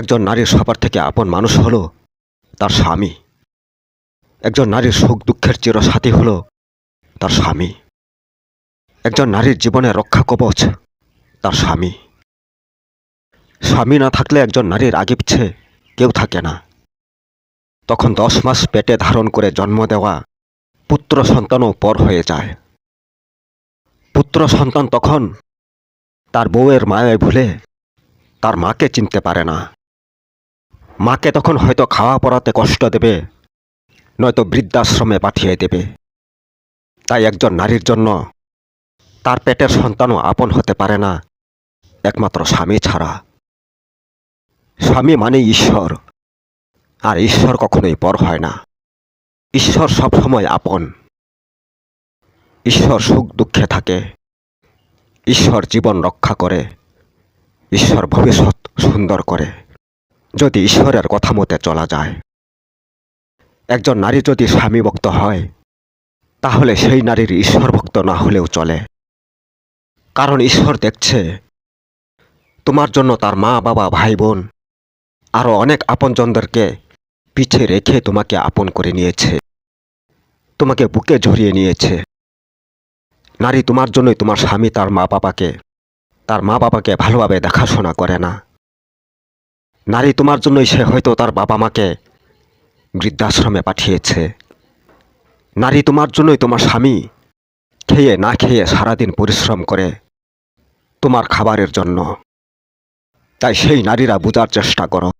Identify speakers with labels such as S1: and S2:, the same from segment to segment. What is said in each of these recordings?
S1: একজন নারীর সবার থেকে আপন মানুষ হলো তার স্বামী। একজন নারীর সুখ দুঃখের চিরসাথী হলো তার স্বামী। একজন নারীর জীবনের রক্ষা কবচ তার স্বামী। স্বামী না থাকলে একজন নারীর আগে পিছে কেউ থাকে না। তখন দশ মাস পেটে ধারণ করে জন্ম দেওয়া পুত্র সন্তানও পর হয়ে যায়। পুত্র সন্তান তখন তার বউয়ের মায়ায় ভুলে তার মাকে চিনতে পারে না। মাকে তখন হয়তো খাওয়া পড়াতে কষ্ট দেবে, নয়তো বৃদ্ধাশ্রমে পাঠিয়ে দেবে। তাই একজন নারীর জন্য তার পেটের সন্তানও আপন হতে পারে না, একমাত্র স্বামী ছাড়া। স্বামী মানে ঈশ্বর, আর ঈশ্বর কখনোই পর হয় না। ঈশ্বর সবসময় আপন। ঈশ্বর সুখ দুঃখে থাকে। ঈশ্বর জীবন রক্ষা করে। ঈশ্বর ভবিষ্যৎ সুন্দর করে। যদি ঈশ্বরের কথা মতে চলা যায়। একজন নারী যদি স্বামী ভক্ত হয়, তাহলে সেই নারীর ঈশ্বর ভক্ত না হলেও চলে। কারণ ঈশ্বর দেখছে, তোমার জন্য তার মা, বাবা ভাই বোন আরও অনেক আপনজনদেরকে পিছে রেখে তোমাকে আপন করে নিয়েছে। তোমাকে বুকে ঝরিয়ে নিয়েছে। নারী তোমার জন্যই তোমার স্বামী তার মা বাবাকে তার মা বাবাকে ভালোভাবে দেখাশোনা করে না। নারী তোমার জন্যই সে হয়তো তার বাবা মাকে বৃদ্ধাশ্রমে পাঠিয়েছে। নারী তোমার জন্যই তোমার স্বামী খেয়ে না খেয়ে সারাদিন পরিশ্রম করে তোমার খাবারের জন্য। তাই সেই নারীরা বোঝার চেষ্টা করো।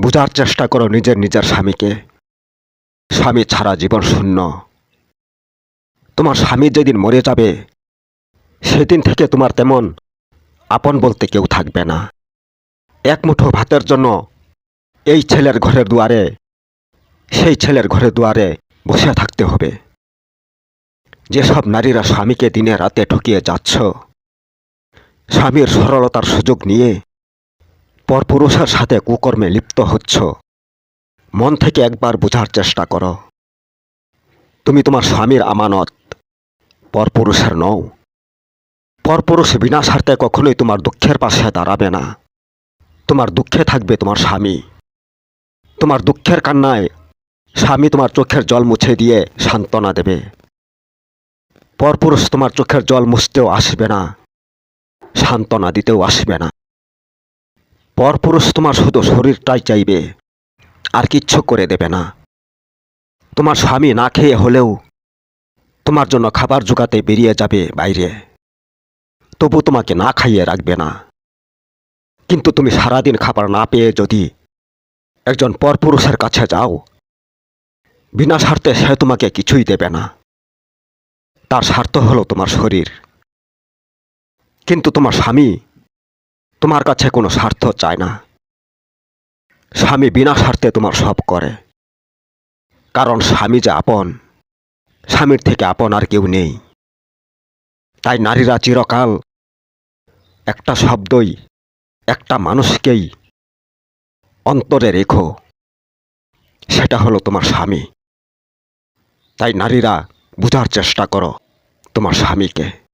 S1: বোঝার চেষ্টা করো নিজের নিজের স্বামীকে। স্বামী ছাড়া জীবন শূন্য। তোমার স্বামী যেদিন মরে যাবে, সেদিন থেকে তোমার তেমন আপন বলতে কেউ থাকবে না। এক মুঠো ভাতের জন্য এই ছেলের ঘরের দুয়ারে, সেই ছেলের ঘরের দুয়ারে বসে থাকতে হবে। যেসব নারীরা স্বামীকে দিনে রাতে ঠকিয়ে যাচ্ছ, স্বামীর সরলতার সুযোগ নিয়ে পরপুরুষের সাথে কুকর্মে লিপ্ত হচ্ছ, মন থেকে একবার বোঝার চেষ্টা করো। তুমি তোমার স্বামীর আমানত পরপুরুষের নও। পরপুরুষ বিনা স্বার্থে কখনোই তোমার দুঃখের পাশে দাঁড়াবে না। তোমার দুঃখে থাকবে তোমার স্বামী। তোমার দুঃখের কান্নায় স্বামী তোমার চোখের জল মুছে দিয়ে সান্ত্বনা দেবে। পরপুরুষ তোমার চোখের জল মুছতেও আসবে না, সান্ত্বনা দিতেও আসবে না। পরপুরুষ তোমার শুধু শরীরটাই চাইবে, আর কিচ্ছু করে দেবে না। তোমার স্বামী না খেয়ে হলেও তোমার জন্য খাবার জোগাতে বেরিয়ে যাবে বাইরে। তবু তোমাকে না খাইয়ে রাখবে না। কিন্তু তুমি সারাদিন খাবার না পেয়ে যদি একজন পরপুরুষের কাছে যাও, বিনা স্বার্থে সে তোমাকে কিছুই দেবে না। তার স্বার্থ হলো তোমার শরীর। কিন্তু তোমার স্বামী তোমার কাছে কোনো স্বার্থ চায় না। স্বামী বিনা স্বার্থে তোমার সব করে। কারণ স্বামী যে আপন, স্বামীর থেকে আপন আর কেউ নেই। তাই নারীরা চিরকাল একটা শব্দই একটা মানুষকেই অন্তরে রেখো। সেটা হলো তোমার স্বামী। তাই নারীরা বোঝার চেষ্টা করো তোমার স্বামীকে।